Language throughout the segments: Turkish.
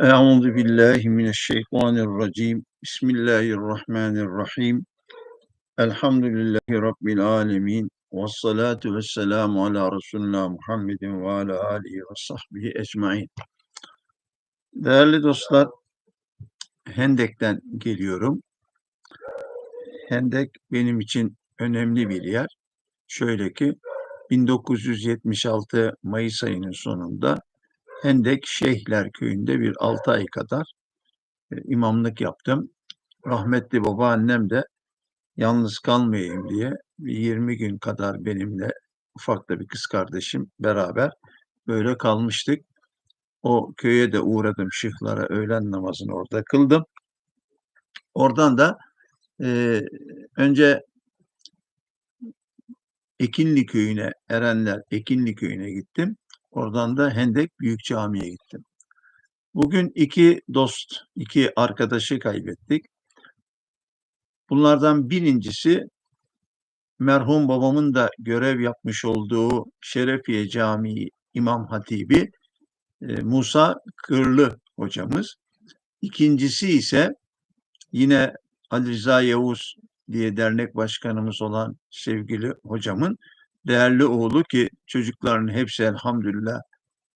Euzu billahi mineşşeytanirracim. Bismillahirrahmanirrahim. Elhamdülillahi rabbil alamin. Ves salatu vesselamu ala Resulina Muhammedin ve ala alihi ve sahbihi ecmaîn. Değerli dostlar, Hendek'ten geliyorum. Hendek benim için önemli bir yer. Şöyle ki 1976 Mayıs ayının sonunda Hendek Şeyhler Köyü'nde bir 6 ay kadar e, imamlık yaptım. Rahmetli babaannem de yalnız kalmayayım diye bir 20 gün kadar benimle ufak da bir kız kardeşim beraber böyle kalmıştık. O köye de uğradım şıhlara öğlen namazını orada kıldım. Oradan da e, önce Ekinli köyüne, Erenler Ekinli köyüne gittim. Oradan da Hendek Büyük Camii'ye gittim. Bugün iki dost, iki arkadaşı kaybettik. Bunlardan birincisi merhum babamın da görev yapmış olduğu Şerefiye Camii İmam Hatibi e, Musa Kırlı hocamız. İkincisi ise yine Ali Rıza Yavuz diye dernek başkanımız olan sevgili hocamın değerli oğlu ki çocukların hepsi elhamdülillah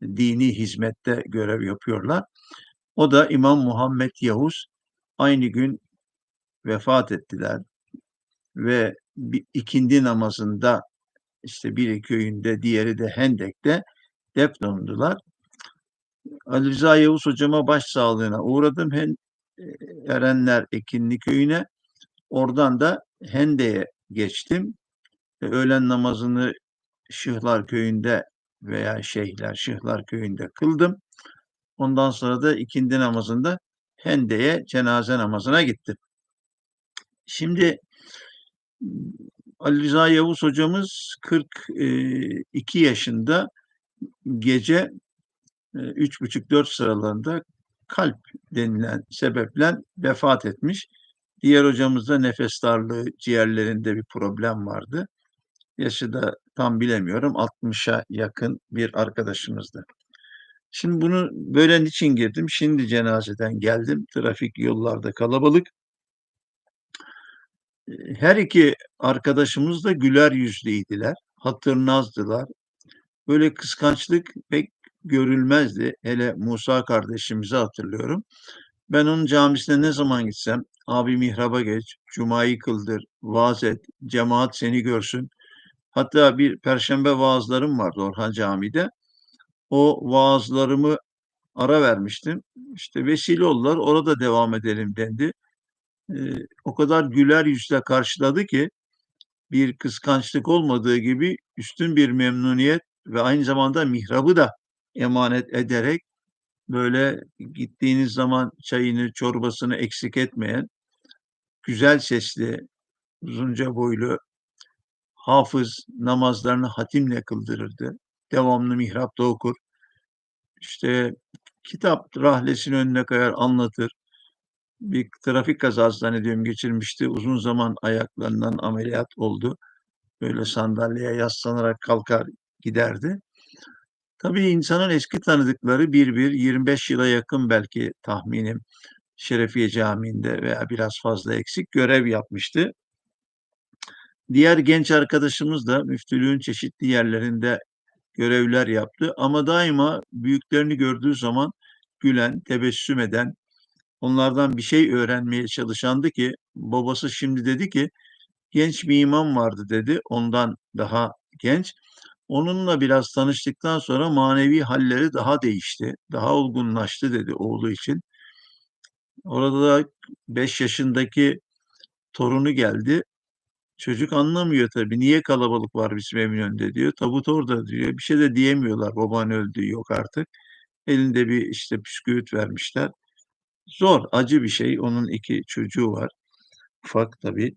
dini hizmette görev yapıyorlar. O da İmam Muhammed Yavuz aynı gün vefat ettiler ve bir ikindi namazında işte biri köyünde diğeri de Hendek'te defnolundular. Ali Rıza Yavuz hocama başsağlığına uğradım. Hen, Erenler Ekinli köyüne. Oradan da Hende'ye geçtim. Öğlen namazını Şıhlar köyünde veya Şeyhler Şıhlar köyünde kıldım. Ondan sonra da ikindi namazında Hende'ye cenaze namazına gittim. Şimdi Ali Rıza Yavuz hocamız 42 yaşında gece 3,5-4 sıralarında kalp denilen sebeple vefat etmiş. Diğer hocamızda nefes darlığı, ciğerlerinde bir problem vardı. Yaşı da tam bilemiyorum 60'a yakın bir arkadaşımızdı. Şimdi bunu böyle niçin girdim? Şimdi cenazeden geldim. Trafik yollarda kalabalık. Her iki arkadaşımız da güler yüzlüydiler. Hatırnazdılar. Böyle kıskançlık pek görülmezdi. Hele Musa kardeşimizi hatırlıyorum. Ben onun camisine ne zaman gitsem abi mihraba geç, cumayı kıldır, vaaz et, cemaat seni görsün. Hatta bir perşembe vaazlarım vardı Orhan Camii'de. O vaazlarımı ara vermiştim. İşte vesile oldular orada devam edelim dendi. Ee, o kadar güler yüzle karşıladı ki bir kıskançlık olmadığı gibi üstün bir memnuniyet ve aynı zamanda mihrabı da emanet ederek böyle gittiğiniz zaman çayını, çorbasını eksik etmeyen, güzel sesli, uzunca boylu, hafız namazlarını hatimle kıldırırdı. Devamlı mihrapta okur. İşte kitap rahlesini önüne koyar, anlatır. Bir trafik kazası zannediyorum geçirmişti. Uzun zaman ayaklarından ameliyat oldu. Böyle sandalyeye yaslanarak kalkar giderdi. Tabii insanın eski tanıdıkları bir bir 25 yıla yakın belki tahminim Şerefiye Camii'nde veya biraz fazla eksik görev yapmıştı. Diğer genç arkadaşımız da müftülüğün çeşitli yerlerinde görevler yaptı ama daima büyüklerini gördüğü zaman gülen, tebessüm eden, onlardan bir şey öğrenmeye çalışandı ki babası şimdi dedi ki genç bir imam vardı dedi ondan daha genç. Onunla biraz tanıştıktan sonra manevi halleri daha değişti, daha olgunlaştı dedi oğlu için. Orada da 5 yaşındaki torunu geldi. Çocuk anlamıyor tabii. Niye kalabalık var bizim evin önünde diyor. Tabut orada diyor. Bir şey de diyemiyorlar. Baban öldü yok artık. Elinde bir işte püsküvit vermişler. Zor, acı bir şey. Onun iki çocuğu var. Ufak tabii.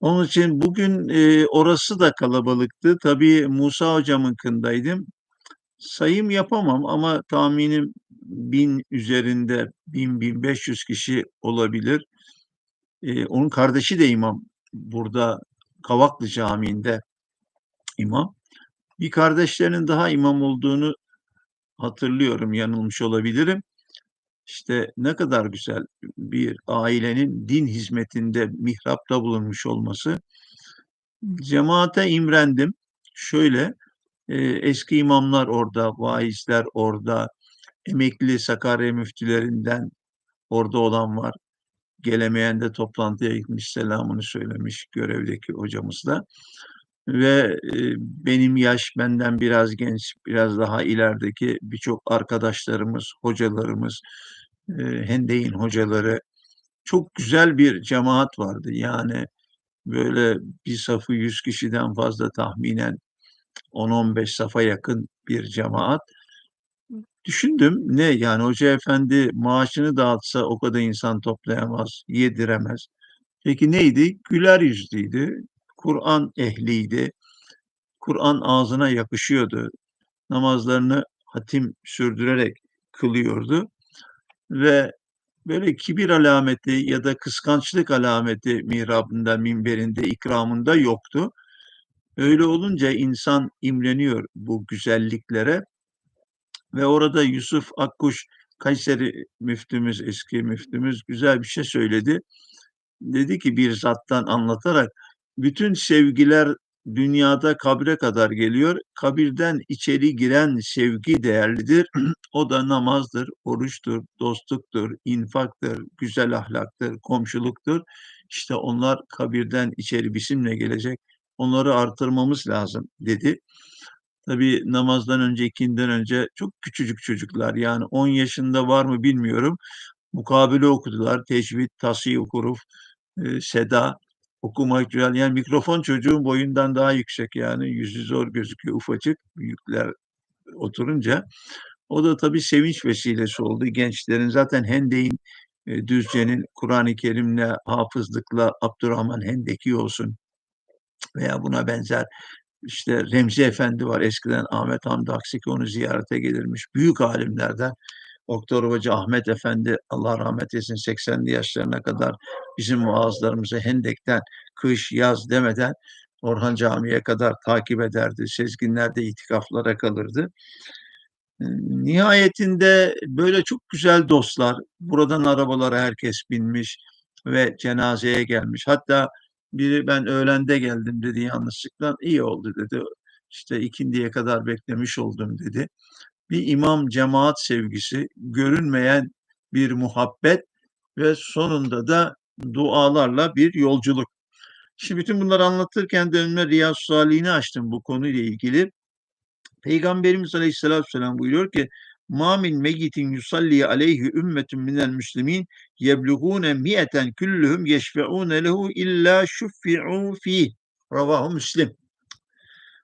Onun için bugün e, orası da kalabalıktı. Tabii Musa hocamın kındaydım. Sayım yapamam ama tahminim bin üzerinde bin bin beş yüz kişi olabilir. E, onun kardeşi de imam. Burada Kavaklı Camii'nde imam. Bir kardeşlerinin daha imam olduğunu hatırlıyorum, yanılmış olabilirim. İşte ne kadar güzel bir ailenin din hizmetinde mihrapta bulunmuş olması. Cemaate imrendim. Şöyle, e, eski imamlar orada, vaizler orada, emekli Sakarya müftülerinden orada olan var. Gelemeyen de toplantıya gitmiş, selamını söylemiş görevdeki hocamız da. Ve e, benim yaş benden biraz genç, biraz daha ilerideki birçok arkadaşlarımız, hocalarımız, e, Hendeyin hocaları, çok güzel bir cemaat vardı. Yani böyle bir safı 100 kişiden fazla tahminen 10-15 safa yakın bir cemaat. Düşündüm ne yani hoca efendi maaşını dağıtsa o kadar insan toplayamaz, yediremez. Peki neydi? Güler yüzlüydü, Kur'an ehliydi, Kur'an ağzına yapışıyordu, namazlarını hatim sürdürerek kılıyordu ve böyle kibir alameti ya da kıskançlık alameti mihrabında, minberinde, ikramında yoktu. Öyle olunca insan imreniyor bu güzelliklere ve orada Yusuf Akkuş Kayseri müftümüz, eski müftümüz güzel bir şey söyledi. Dedi ki bir zattan anlatarak bütün sevgiler dünyada kabre kadar geliyor. Kabirden içeri giren sevgi değerlidir. o da namazdır, oruçtur, dostluktur, infaktır, güzel ahlaktır, komşuluktur. İşte onlar kabirden içeri bizimle gelecek. Onları artırmamız lazım dedi. Tabii namazdan önce, ikinden önce çok küçücük çocuklar yani 10 yaşında var mı bilmiyorum. Mukabele okudular. Tecvid, tasih, huruf, e, seda okuma güzel. Yani mikrofon çocuğun boyundan daha yüksek yani yüzü zor gözüküyor ufacık büyükler oturunca. O da tabii sevinç vesilesi oldu. Gençlerin zaten Hendek'in e, Düzce'nin Kur'an-ı Kerim'le, hafızlıkla Abdurrahman Hendeki olsun veya buna benzer işte Remzi Efendi var. Eskiden Ahmet Hamdi Aksiki onu ziyarete gelirmiş. Büyük alimlerden Doktor Hoca Ahmet Efendi Allah rahmet etsin 80'li yaşlarına kadar bizim vaazlarımızı Hendek'ten kış yaz demeden Orhan Camii'ye kadar takip ederdi. Sezginlerde itikaflara kalırdı. Nihayetinde böyle çok güzel dostlar, buradan arabalara herkes binmiş ve cenazeye gelmiş. Hatta biri ben öğlende geldim dedi yanlışlıkla. iyi oldu dedi. İşte ikindiye kadar beklemiş oldum dedi. Bir imam cemaat sevgisi, görünmeyen bir muhabbet ve sonunda da dualarla bir yolculuk. Şimdi bütün bunları anlatırken de önüme Riyaz Salih'ini açtım bu konuyla ilgili. Peygamberimiz Aleyhisselatü Vesselam buyuruyor ki Ma min meyyitin yusalli aleyhi ümmetun minel müslimin yebluğune miyeten küllühüm yeşfe'une lehu illa şuffi'u fih. Ravahu Müslim.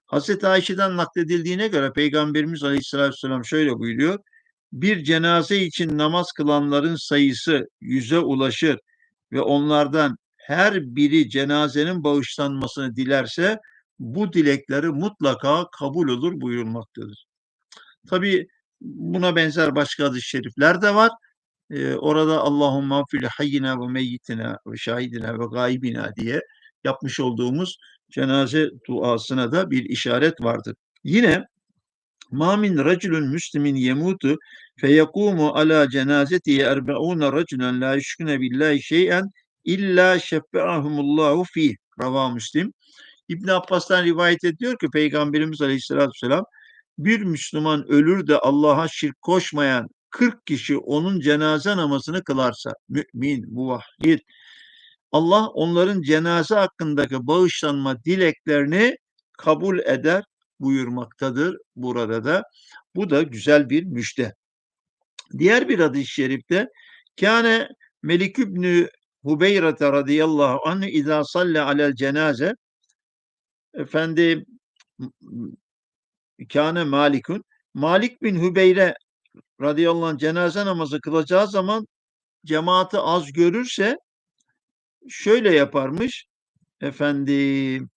Hazreti Ayşe'den nakledildiğine göre Peygamberimiz Aleyhisselatü Vesselam şöyle buyuruyor. Bir cenaze için namaz kılanların sayısı yüze ulaşır ve onlardan her biri cenazenin bağışlanmasını dilerse bu dilekleri mutlaka kabul olur buyurulmaktadır. Tabi buna benzer başka hadis-i şerifler de var. Ee, orada Allahumma fil hayyina ve meyyitina ve şahidina ve gaybina diye yapmış olduğumuz cenaze duasına da bir işaret vardır. Yine Ma min raculun muslimin yemutu feyekumu ala cenazetihi erbe'une raculen la yüşküne billahi şey'en illa şeffe'ahumullahu fih. Rava Müslim. İbn Abbas'tan rivayet ediyor ki Peygamberimiz Aleyhisselatü Vesselam bir Müslüman ölür de Allah'a şirk koşmayan 40 kişi onun cenaze namazını kılarsa mümin, muvahhid Allah onların cenaze hakkındaki bağışlanma dileklerini kabul eder buyurmaktadır burada da. Bu da güzel bir müjde. Diğer bir hadis-i şerifte Kâne Melik İbni Hubeyrete radıyallahu anh izâ salle alel cenaze efendi Kâne Malikun Malik bin Hübeyre radıyallahu anh cenaze namazı kılacağı zaman cemaati az görürse şöyle yaparmış efendim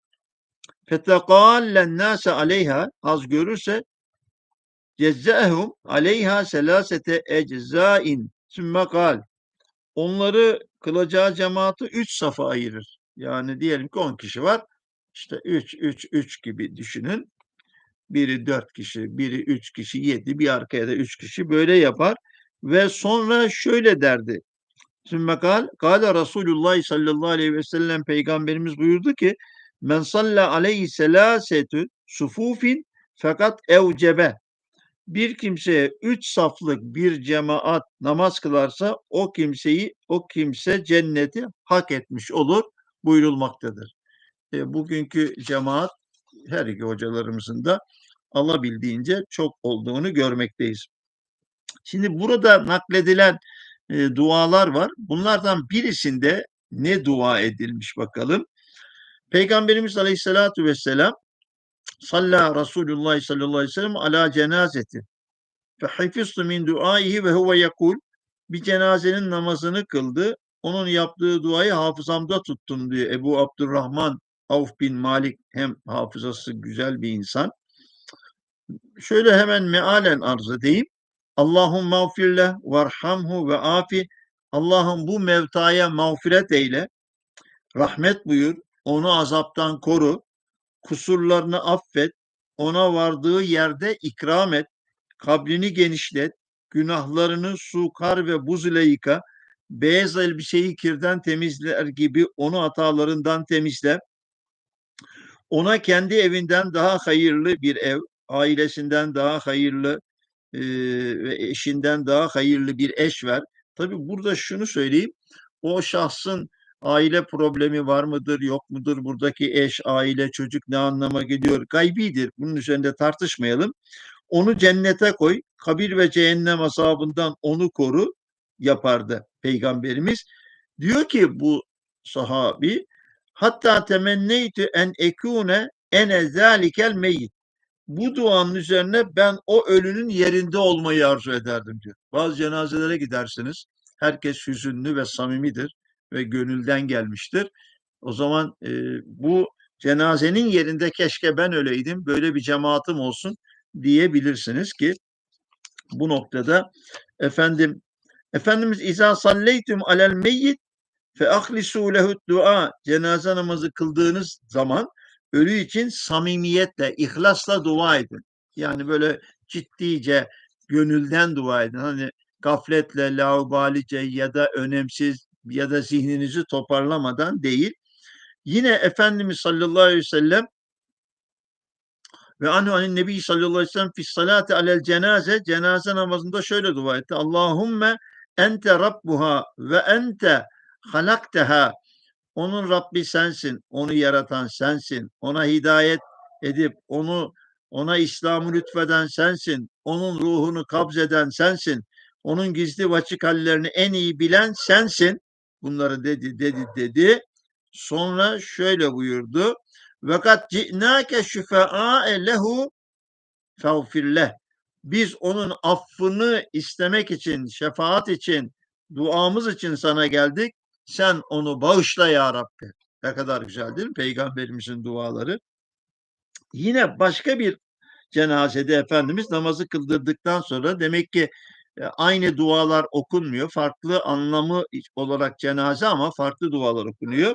fetekallen nase aleyha az görürse cezzehum aleyha selasete eczain sümme kal onları kılacağı cemaati üç safa ayırır. Yani diyelim ki on kişi var. İşte üç, üç, üç gibi düşünün. Biri dört kişi, biri üç kişi, yedi, bir arkaya da üç kişi böyle yapar. Ve sonra şöyle derdi. Sümme kal, kâle Resulullah sallallahu aleyhi ve sellem peygamberimiz buyurdu ki men salla aleyhi selâsetü sufufin fakat evcebe bir kimseye üç saflık bir cemaat namaz kılarsa o kimseyi o kimse cenneti hak etmiş olur buyurulmaktadır. E, bugünkü cemaat her iki hocalarımızın da alabildiğince çok olduğunu görmekteyiz. Şimdi burada nakledilen e, dualar var. Bunlardan birisinde ne dua edilmiş bakalım. Peygamberimiz Aleyhisselatü Vesselam Salla Resulullah sallallahu aleyhi ve sellem ala cenazeti ve hafiztu min duaihi ve huve yekul bir cenazenin namazını kıldı. Onun yaptığı duayı hafızamda tuttum diyor Ebu Abdurrahman Avf bin Malik hem hafızası güzel bir insan. Şöyle hemen mealen arz edeyim. Allahum mağfirle varhamhu ve afi. Allah'ım bu mevtaya mağfiret eyle. Rahmet buyur. Onu azaptan koru. Kusurlarını affet. Ona vardığı yerde ikram et. Kabrini genişlet. Günahlarını su, kar ve buz ile yıka. Beyaz elbiseyi kirden temizler gibi onu hatalarından temizle. Ona kendi evinden daha hayırlı bir ev, ailesinden daha hayırlı ve eşinden daha hayırlı bir eş ver. Tabii burada şunu söyleyeyim. O şahsın aile problemi var mıdır, yok mudur? Buradaki eş, aile, çocuk ne anlama geliyor? Gaybidir. Bunun üzerinde tartışmayalım. Onu cennete koy, kabir ve cehennem azabından onu koru yapardı Peygamberimiz. Diyor ki bu sahabi, hatta temenneytü en ekune ene zalikel meyyit bu duanın üzerine ben o ölünün yerinde olmayı arzu ederdim diyor. Bazı cenazelere gidersiniz. Herkes hüzünlü ve samimidir ve gönülden gelmiştir. O zaman e, bu cenazenin yerinde keşke ben öleydim, böyle bir cemaatim olsun diyebilirsiniz ki bu noktada efendim Efendimiz izâ salleytüm alel meyyit fe ahlisû lehud dua cenaze namazı kıldığınız zaman ölü için samimiyetle, ihlasla dua edin. Yani böyle ciddice, gönülden dua edin. Hani gafletle, laubalice ya da önemsiz ya da zihninizi toparlamadan değil. Yine Efendimiz sallallahu aleyhi ve sellem ve anhu anin nebi sallallahu aleyhi ve sellem salati alel cenaze cenaze namazında şöyle dua etti. Allahumme ente rabbuha ve ente halakteha onun Rabbi sensin, onu yaratan sensin, ona hidayet edip onu ona İslam'ı lütfeden sensin, onun ruhunu kabzeden sensin, onun gizli açık hallerini en iyi bilen sensin. Bunları dedi, dedi, dedi. Sonra şöyle buyurdu. Vekat ci'nâke şüfe'âe lehu fevfirleh. Biz onun affını istemek için, şefaat için, duamız için sana geldik sen onu bağışla ya Rabbi. Ne kadar güzel değil mi? Peygamberimizin duaları. Yine başka bir cenazede Efendimiz namazı kıldırdıktan sonra demek ki e, aynı dualar okunmuyor. Farklı anlamı olarak cenaze ama farklı dualar okunuyor.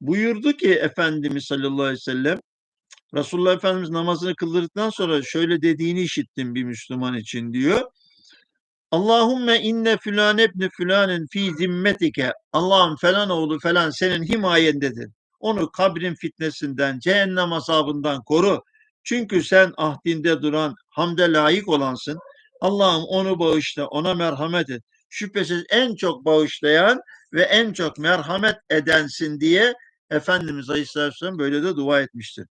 Buyurdu ki Efendimiz sallallahu aleyhi ve sellem Resulullah Efendimiz namazını kıldırdıktan sonra şöyle dediğini işittim bir Müslüman için diyor. Allahümme inne filan ebni filanin fi zimmetike. Allah'ım falan oğlu falan senin himayendedir. Onu kabrin fitnesinden, cehennem azabından koru. Çünkü sen ahdinde duran, hamde layık olansın. Allah'ım onu bağışla, ona merhamet et. Şüphesiz en çok bağışlayan ve en çok merhamet edensin diye Efendimiz Aleyhisselam böyle de dua etmiştir.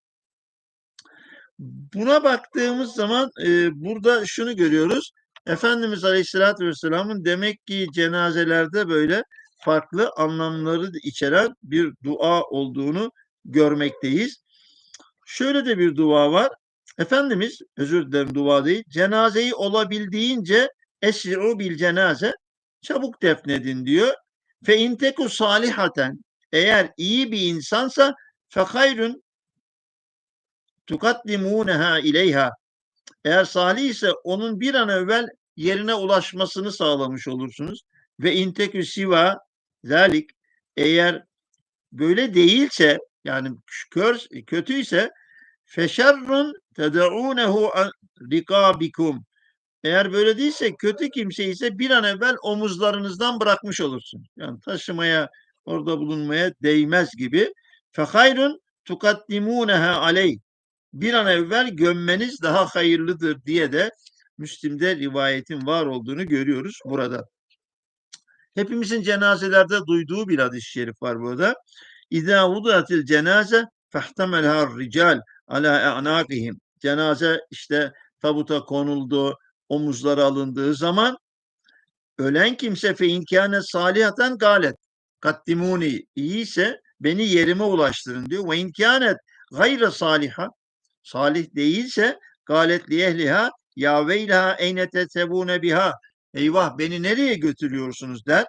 Buna baktığımız zaman e, burada şunu görüyoruz. Efendimiz Aleyhisselatü Vesselam'ın demek ki cenazelerde böyle farklı anlamları içeren bir dua olduğunu görmekteyiz. Şöyle de bir dua var. Efendimiz, özür dilerim dua değil, cenazeyi olabildiğince esri'u bil cenaze, çabuk defnedin diyor. Fe inteku salihaten, eğer iyi bir insansa fe hayrun tukaddimuneha ileyha, eğer salih ise onun bir an evvel yerine ulaşmasını sağlamış olursunuz. Ve intekü siva zalik eğer böyle değilse yani kör, kötüyse feşerrun ted'ûnehu an rikabikum. Eğer böyle değilse kötü kimse ise bir an evvel omuzlarınızdan bırakmış olursun. Yani taşımaya, orada bulunmaya değmez gibi. Fehayrun tukaddimuneha aley. Bir an evvel gömmeniz daha hayırlıdır diye de Müslim'de rivayetin var olduğunu görüyoruz burada. Hepimizin cenazelerde duyduğu bir hadis-i şerif var burada. İzâ vuduatil cenaze fehtemelhâ rical alâ e'nâkihim. Cenaze işte tabuta konuldu, omuzlara alındığı zaman ölen kimse fe inkâne salihaten galet. Kaddimuni iyiyse beni yerime ulaştırın diyor. Ve inkânet gayre saliha salih değilse galet li ehliha ya veylaha eyne tetebune biha. Eyvah beni nereye götürüyorsunuz? der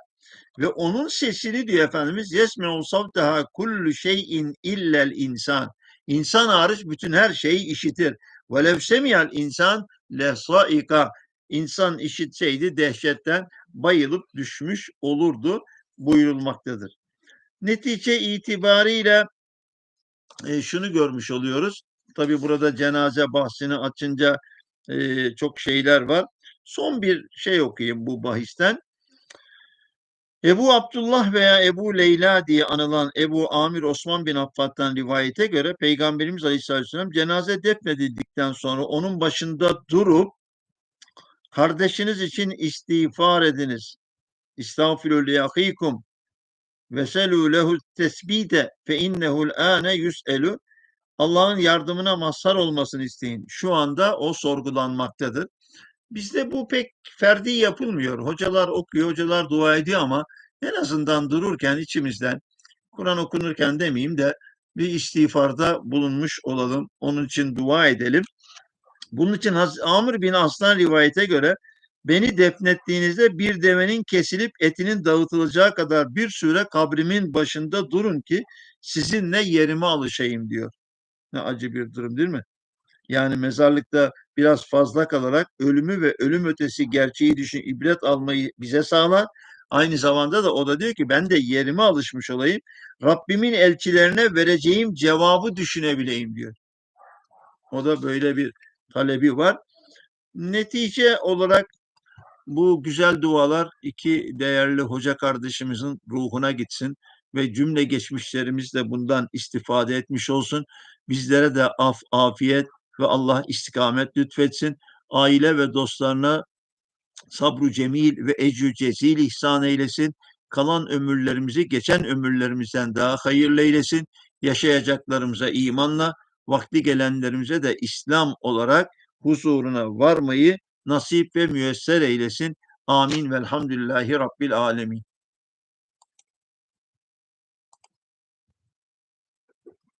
ve onun sesini diyor Efendimiz yesme'u savtaha kullu şeyin illel insan. İnsan hariç bütün her şeyi işitir. Velev semiyal insan lesaika insan işitseydi dehşetten bayılıp düşmüş olurdu buyurulmaktadır. Netice itibariyle e, şunu görmüş oluyoruz. Tabi burada cenaze bahsini açınca e, çok şeyler var. Son bir şey okuyayım bu bahisten. Ebu Abdullah veya Ebu Leyla diye anılan Ebu Amir Osman bin Affat'tan rivayete göre Peygamberimiz Aleyhisselam cenaze defnedildikten sonra onun başında durup kardeşiniz için istiğfar ediniz. İstağfirü li ahikum ve selû lehu tesbite fe innehu'l âne yus'elu Allah'ın yardımına mazhar olmasını isteyin. Şu anda o sorgulanmaktadır. Bizde bu pek ferdi yapılmıyor. Hocalar okuyor, hocalar dua ediyor ama en azından dururken içimizden Kur'an okunurken demeyeyim de bir istiğfarda bulunmuş olalım. Onun için dua edelim. Bunun için Amr bin Aslan rivayete göre beni defnettiğinizde bir devenin kesilip etinin dağıtılacağı kadar bir süre kabrimin başında durun ki sizinle yerime alışayım diyor. Ne acı bir durum değil mi? Yani mezarlıkta biraz fazla kalarak ölümü ve ölüm ötesi gerçeği düşün, ibret almayı bize sağlar. Aynı zamanda da o da diyor ki ben de yerime alışmış olayım. Rabbimin elçilerine vereceğim cevabı düşünebileyim diyor. O da böyle bir talebi var. Netice olarak bu güzel dualar iki değerli hoca kardeşimizin ruhuna gitsin ve cümle geçmişlerimiz de bundan istifade etmiş olsun. Bizlere de af, afiyet ve Allah istikamet lütfetsin. Aile ve dostlarına sabru cemil ve ecrü cezil ihsan eylesin. Kalan ömürlerimizi geçen ömürlerimizden daha hayırlı eylesin. Yaşayacaklarımıza imanla, vakti gelenlerimize de İslam olarak huzuruna varmayı nasip ve müyesser eylesin. Amin velhamdülillahi rabbil alemin.